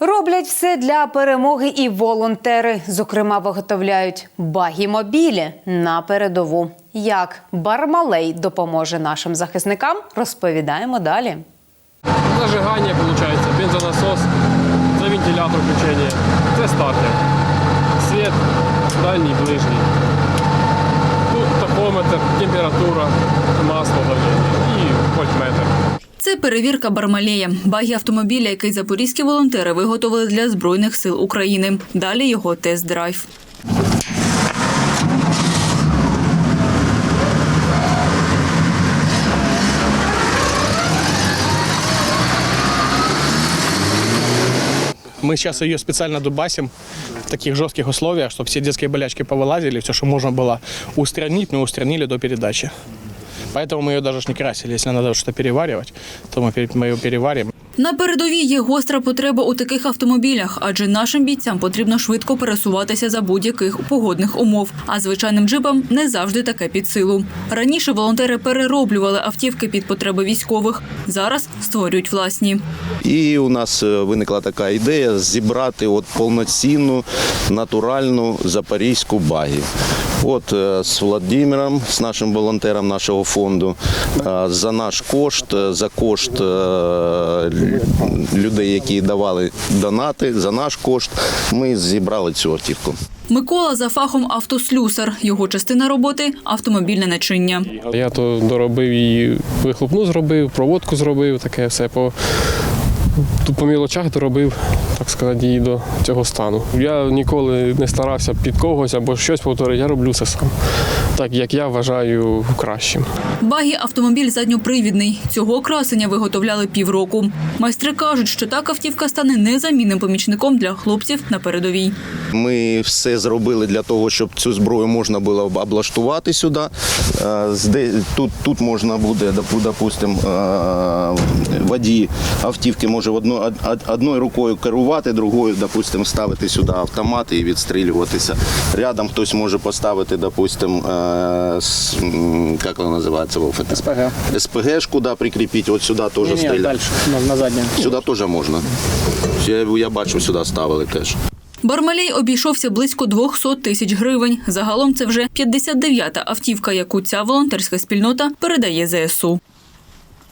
Роблять все для перемоги і волонтери. Зокрема, виготовляють багі-мобілі на передову. Як Бармалей допоможе нашим захисникам, розповідаємо далі. Зажигання, виходить, бензонасос, це вентилятор включення, це стартер. Світ, дальній, ближній. Тут тахометр, температура, масло давлення і. Це перевірка Бармалея, багі автомобіля, який запорізькі волонтери виготовили для збройних сил України. Далі його тест-драйв. Мы сейчас ее специально дубасим в таких жестких условиях, чтобы все детские болячки повылазили, все, что можно было устранить, мы устранили до передачи. Поэтому мы ее даже ж не красили. Если надо что-то переваривать, то мы, пере- мы ее переварим. На передовій є гостра потреба у таких автомобілях, адже нашим бійцям потрібно швидко пересуватися за будь-яких погодних умов. А звичайним джипам не завжди таке під силу. Раніше волонтери перероблювали автівки під потреби військових. Зараз створюють власні. І у нас е, виникла така ідея зібрати от повноцінну натуральну запорізьку багі. От е, з Владимиром, з нашим волонтером нашого фонду, е, за наш кошт, за кошт людей, які давали донати, за наш кошт, ми зібрали цю автівку. Микола за фахом автослюсар. Його частина роботи автомобільне начиння. Я то доробив і вихлопну зробив, проводку зробив, таке все по. По мілочах доробив, так сказати, її до цього стану. Я ніколи не старався під когось або щось повторити, я роблю це сам. Так як я вважаю кращим. Багі автомобіль задньопривідний. Цього красення виготовляли півроку. Майстри кажуть, що так автівка стане незамінним помічником для хлопців на передовій. Ми все зробили для того, щоб цю зброю можна було облаштувати сюди. Е, Тут, тут можна буде, допу- допустим, е, водій автівки може одно- од- од- одною рукою керувати, другою, допустим, ставити сюди автомат і відстрілюватися. Рядом хтось може поставити, допустим, е, як вона називається? СПГ. СПГшку да, прикріпити, от сюди теж стріляти. Сюди теж можна. Я, я бачу, сюди ставили теж. Бармалей обійшовся близько 200 тисяч гривень. Загалом це вже 59-та автівка, яку ця волонтерська спільнота передає ЗСУ.